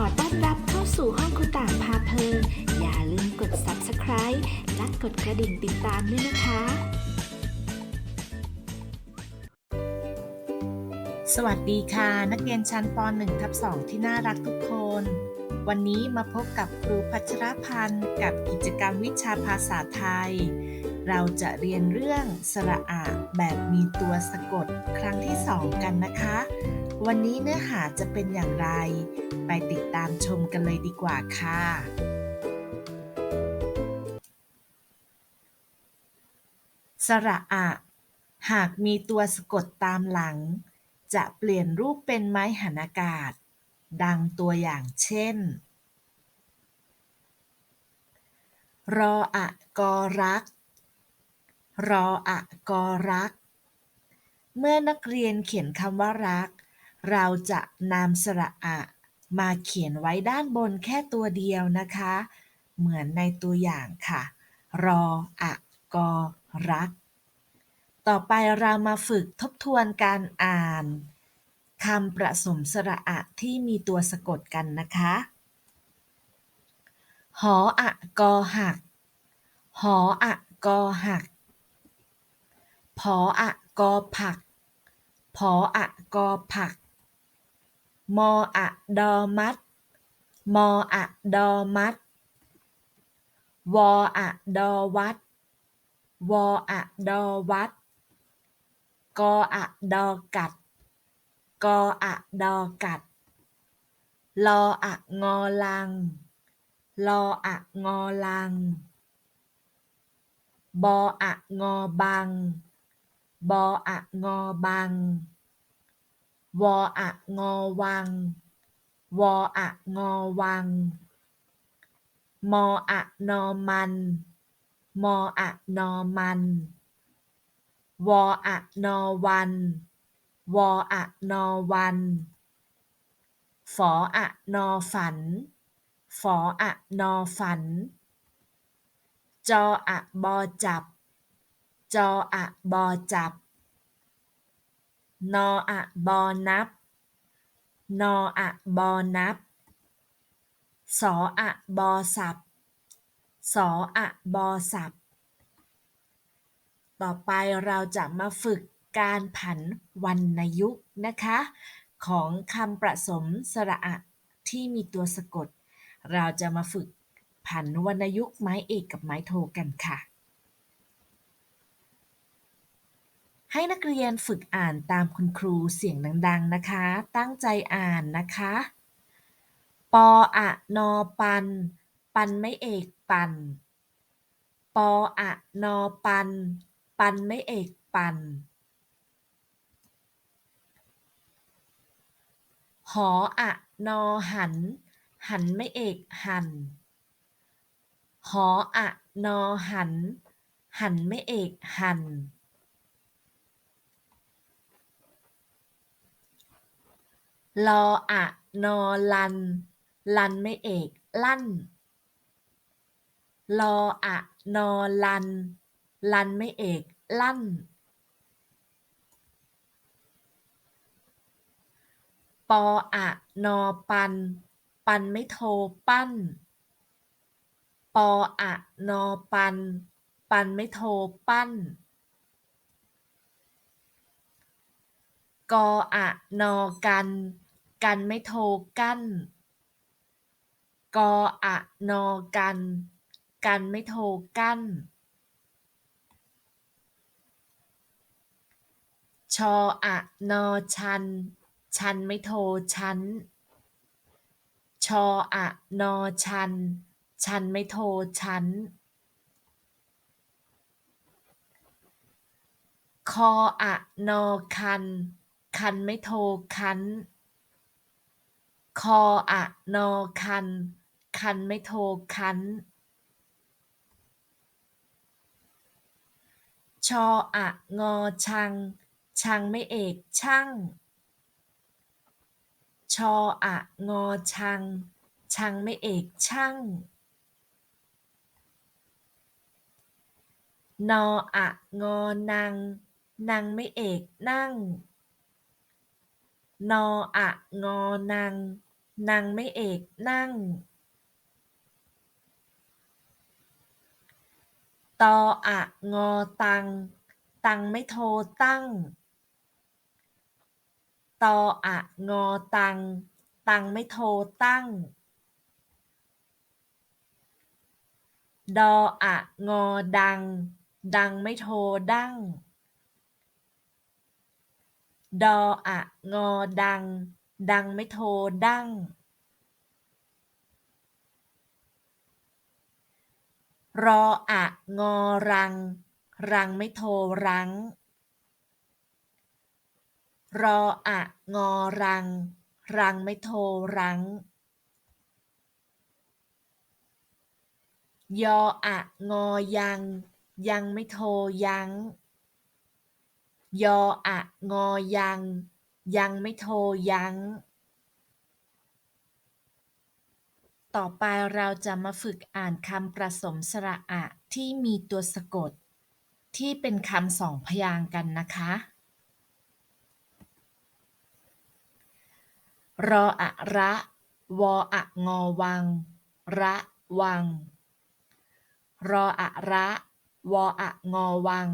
ขอต้อนรับเข้าสู่ห้องคุณต่างพาเพลินอย่าลืมกด subscribe และกดกระดิ่งติดตามด้วยนะคะ สวัสดีค่ะ นักเรียนชั้นป .1 ทับ2ที่น่ารักทุกคน วันนี้มาพบกับครูพัชรพันธ์ กับกิจกรรมวิชาภาษาไทย เราจะเรียนเรื่องสระอะแบบมีตัวสะกดครั้งที่2กันนะคะ วันนี้เนื้อหาจะเป็นอย่างไร ไปติดตามชมกันเลยดีกว่าค่ะ สระอะ หากมีตัวสะกดตามหลัง จะเปลี่ยนรูปเป็นไม้หันอากาศ ดังตัวอย่างเช่น รออะกอรัก รออะกอรัก เมื่อนักเรียนเขียนคำว่ารัก เราจะนำสระอะมาเขียนไว้ด้านบนแค่ตัวเดียวนะคะ เหมือนในตัวอย่างค่ะ รออะกอรัก ต่อไปเรามาฝึกทบทวนการอ่านคำประสมสระอะที่มีตัวสะกดกันนะคะ หออะกอหัก หออะกอหัก ผออะกอผัก ผออะกอผัก มออะดอมัดมออะดอมัดวออะดอวัดวออะดอวัดกออะดอกัด วออะงอวัง วออะงอวัง มออะนอมัน มออะนอมัน วออะนอวัน วออะนอวันฝออะนอฝัน ฝออะนอฝัน จออะบอจับ จออะบอจับ นออะบอนับ นออะบอนับ สออะบอสับ สออะบอสับ ต่อไปเราจะมาฝึกการผันวรรณยุกต์นะคะ ของคำประสมสระอะที่มีตัวสะกด เราจะมาฝึกผันวรรณยุกต์ไม้เอกกับไม้โทกันค่ะ ให้นักเรียนฝึกอ่านตามคุณครูเสียงดัง ๆ นะคะ ตั้งใจอ่านนะคะ ปออะนอปัน ปันไม่เอกปัน ปออะนอปัน ปันไม่เอกปัน หออะนอหัน หันไม่เอกหัน หออะนอหัน หันไม่เอกหัน ลออะนอลัน ลันไม่เอกลั่น ลออะนอลัน ลันไม่เอกลั่น ปออะนอปัน ปันไม่โทปั้น ปออะนอปัน ปันไม่โทปั้นกออะนอกัน กันไม่โทกั้น กออะนอกัน กันไม่โทกั้น ชออะนอชัน ชันไม่โทชั้น ชออะนอชัน ชันไม่โทชั้น คออะนอคัน คันไม่โทคัน ออะนอคัน คันไม่โทคันชออะงอชัง ชังไม่เอกช่าง ชออะงอชัง ชังไม่เอกช่าง นออะงอนัง นังไม่เอกนั่ง นออะงอนัง นางไม่เอกนั่ง ตออะงอตัง ตังไม่โทตั้ง ตออะงอตัง ตังไม่โทตั้ง ดออะงอดัง ดังไม่โทดั้ง ดออะงอดัง ดังไม่โทดั้ง รออะงอรัง รังไม่โทรังรออะงอรัง รังไม่โทรังยออะงอยัง ยังไม่โทยัง ยออะงอยัง ยังไม่โทรยังต่อไปเราจะมาฝึกอ่านคำประสมสระอะที่มีตัวสะกด ที่เป็นคำสองพยางค์กันนะคะ รออะระ วออะงอวัง ระวัง รออะระ วออะงอวัง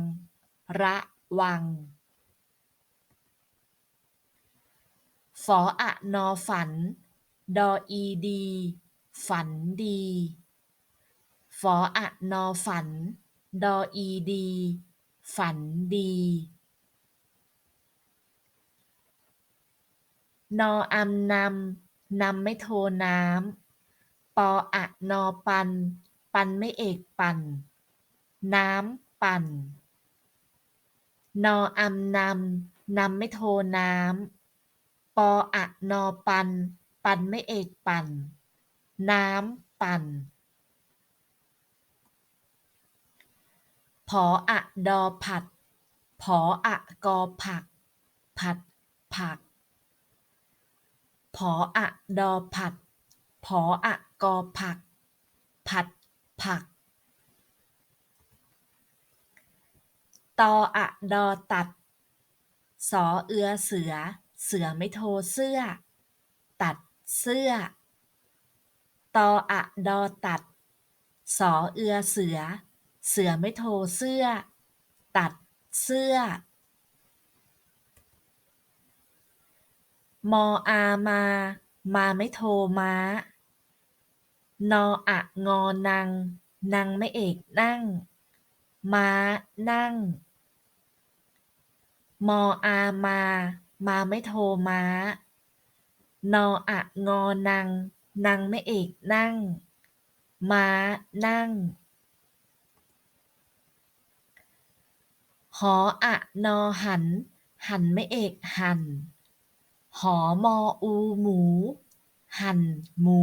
ระวัง ฝออะนอฝัน ดออีดี ฝันดี ฝออะนอฝัน ดออีดี ฝันดี นออำนำนำไม่โทน้ำ ปออะนอปัน ปันไม่เอกปัน น้ำปัน นออำนำนำไม่โทน้ำ ปออะนอปัน ปันไม่เอกปัน น้ำปันผออะดอผัดผออะกอผัก ผัดผักผออะดอผัดผออะกอผัก ผัดผักตออะดอตัด สอเอือเสือ เสือไม่โทเสื้อ ตัดเสื้อ ตออะดอตัด สอเอือเสือ เสือไม่โทเสื้อ ตัดเสื้อ มออามา มาไม่โทม้า นออะงอนัง นังไม่เอกนั่ง ม้านั่ง มออามา มาไม่โทม้า นออะงอนัง นังไม่เอกนั่ง ม้านั่ง หออะนอหัน หันไม่เอกหัน หอมออูหมู หันหมู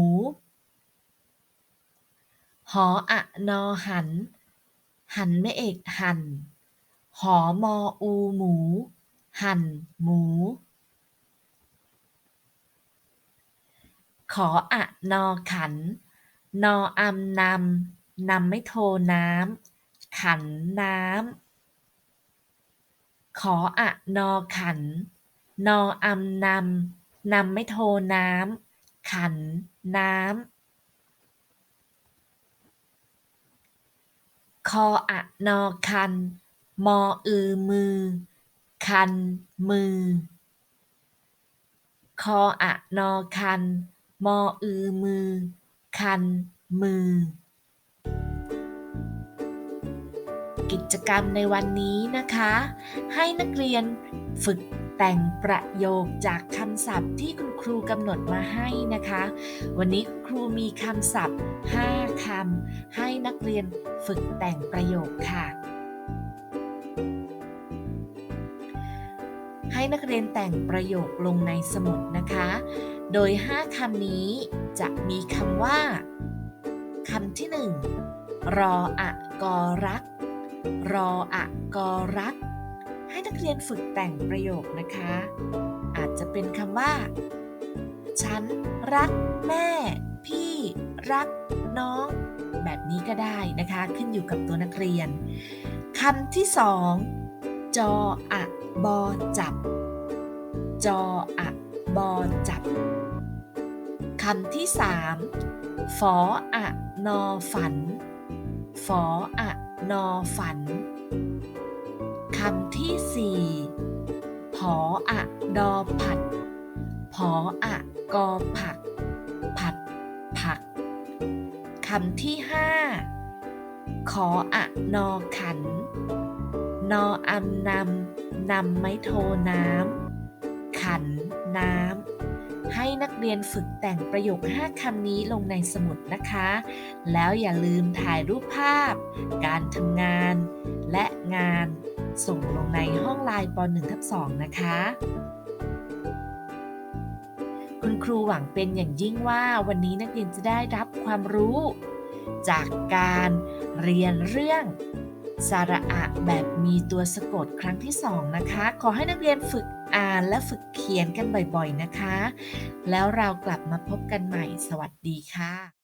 หออะนอหัน หันไม่เอกหัน หอมออูหมู หั่นหมู ขออะนอขัน นออำนำ นำไม่โทน้ำ ขันน้ำ ขออะนอขัน นออำนำ นำไม่โทน้ำ ขันน้ำคออะนอคัน มออือมือ คันมือ คออะนอคัน มออือมือ คันมือ กิจกรรมในวันนี้นะคะ ให้นักเรียนฝึกแต่งประโยคจากคำศัพท์ที่คุณครูกำหนดมาให้นะคะ วันนี้ครูมีคำศัพท์ 5คำให้นักเรียนฝึกแต่งประโยคค่ะ ให้นักเรียนแต่งประโยคลงในสมุดนะคะ โดย 5คำนี้จะมีคำว่าคำที่ 1 รออะกอรัก รออะกอรัก ให้นักเรียนฝึกแต่งประโยคนะคะ อาจจะเป็นคำว่า ฉันรักแม่ พี่รักน้อง แบบนี้ก็ได้นะคะ ขึ้นอยู่กับตัวนักเรียนคำที่สองจออะ บอจับ จออะบอจับ คำที่สามฝออะนอฝัน ฝออะนอฝัน คำที่สี่ผออะดอผัด ผออะกอผัก ผัด ผัก คำที่ห้าขออะนอขัน นออำนำนำไม้โทน้ำขันน้ำให้นักเรียนฝึกแต่งประโยค 5คำนี้ลงในสมุดนะคะ แล้วอย่าลืมถ่ายรูปภาพ การทำงาน และงานส่งลงในห้องไลน์ป .1 ทับ2นะคะ คุณครูหวังเป็นอย่างยิ่งว่าวันนี้นักเรียนจะได้รับความรู้ จากการเรียนเรื่อง สระอะแบบมีตัวสะกดครั้งที่ 2 นะคะ ขอให้นักเรียนฝึกอ่านและฝึกเขียนกันบ่อยๆนะคะ แล้วเรากลับมาพบกันใหม่ สวัสดีค่ะ